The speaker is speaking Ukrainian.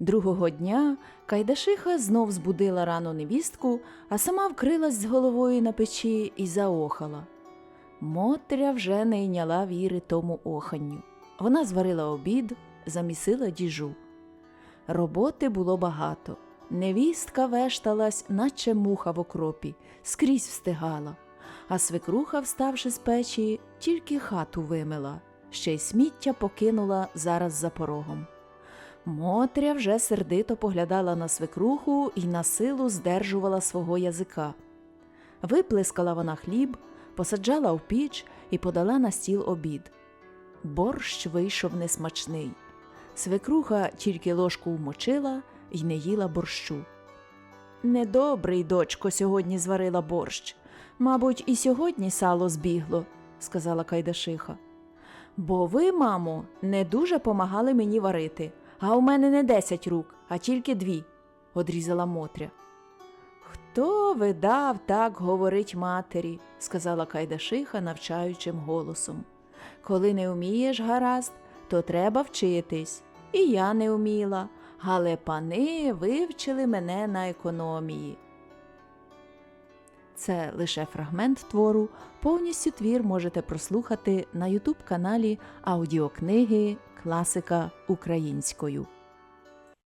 Другого дня Кайдашиха знов збудила рано невістку, а сама вкрилась з головою на печі і заохала. Мотря вже не йняла віри тому оханню. Вона зварила обід, замісила діжу. Роботи було багато. Невістка вешталась, наче муха в окропі, скрізь встигала, а свекруха, вставши з печі, тільки хату вимила, ще й сміття покинула зараз за порогом. Мотря вже сердито поглядала на свекруху і на силу здержувала свого язика. Виплескала вона хліб, посаджала в піч і подала на стіл обід. Борщ вийшов несмачний. Свекруха тільки ложку вмочила і не їла борщу. Недобрий, дочко, сьогодні зварила борщ. Мабуть, і сьогодні сало збігло, сказала Кайдашиха. Бо ви, мамо, не дуже помагали мені варити, а у мене не десять рук, а тільки дві, одрізала Мотря. Хто видав так говорить матері, сказала Кайдашиха навчаючим голосом. Коли не вмієш гаразд, то треба вчитись. І я не вміла, але пани вивчили мене на економії. Це лише фрагмент твору. Повністю твір можете прослухати на ютуб каналі аудіокниги Класика українською.